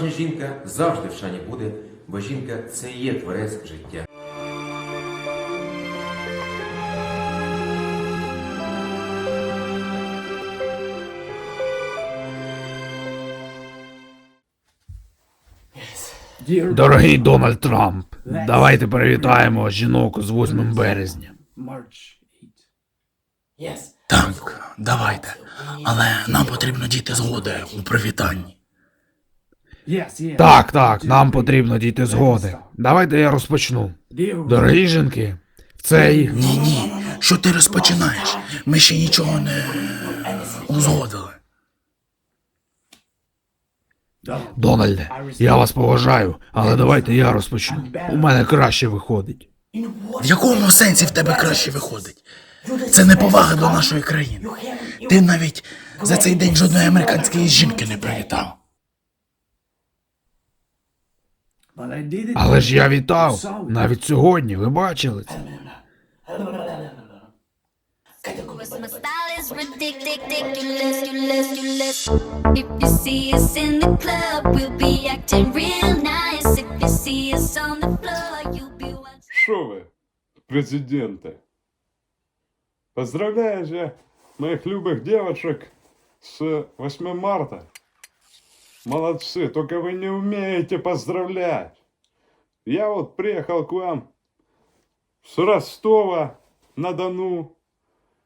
Справжня жінка завжди в шані буде, бо жінка це і є творець життя. Дорогий Дональд Трамп, давайте привітаємо жінок з 8 березня. Так, давайте. Але нам потрібно дійти згоди у привітанні. Так, так, нам потрібно дійти згоди. Давайте я розпочну. Дорогі жінки, в цей. Ні, ні. Що ти розпочинаєш? Ми ще нічого не узгодили. Дональде, я вас поважаю, але давайте я розпочну. У мене краще виходить. В якому сенсі в тебе краще виходить? Це неповага до нашої країни. Ти навіть за цей день жодної американської жінки не привітав. Але ж я вітав. Навіть сьогодні, ви бачили це. Cause my style is ridiculous, ridiculous, ridiculous. If you see us in the club, we'll be acting real nice. If you see us on the floor, you'll be watching. Що ви, президенти? Поздравляю же моих любых девочек с 8 марта. Молодцы, только вы не умеете поздравлять. Я вот приехал к вам с Ростова на Дону,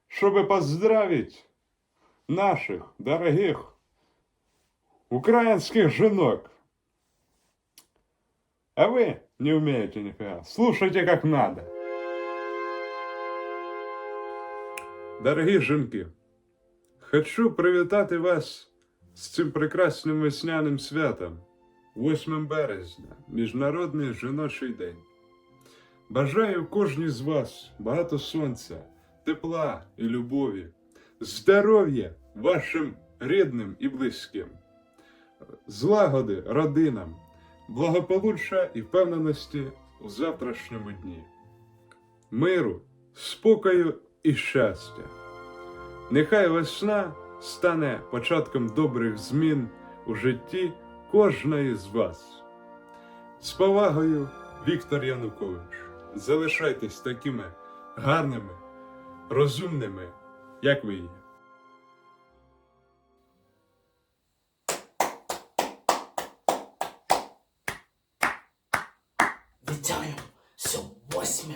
чтобы поздравить наших дорогих украинских женок. А вы не умеете нифига. Слушайте как надо. Дорогі жінки, хочу привітати вас з цим прекрасним весняним святом, 8 березня, Міжнародний жіночий день. Бажаю кожній з вас багато сонця, тепла і любові, здоров'я вашим рідним і близьким, злагоди родинам, благополуччя і впевненості у завтрашньому дні, миру, спокою і щастя. Нехай весна стане початком добрих змін у житті кожної з вас. З повагою, Віктор Янукович, залишайтесь такими гарними, розумними, як ви є. Вітаю з 8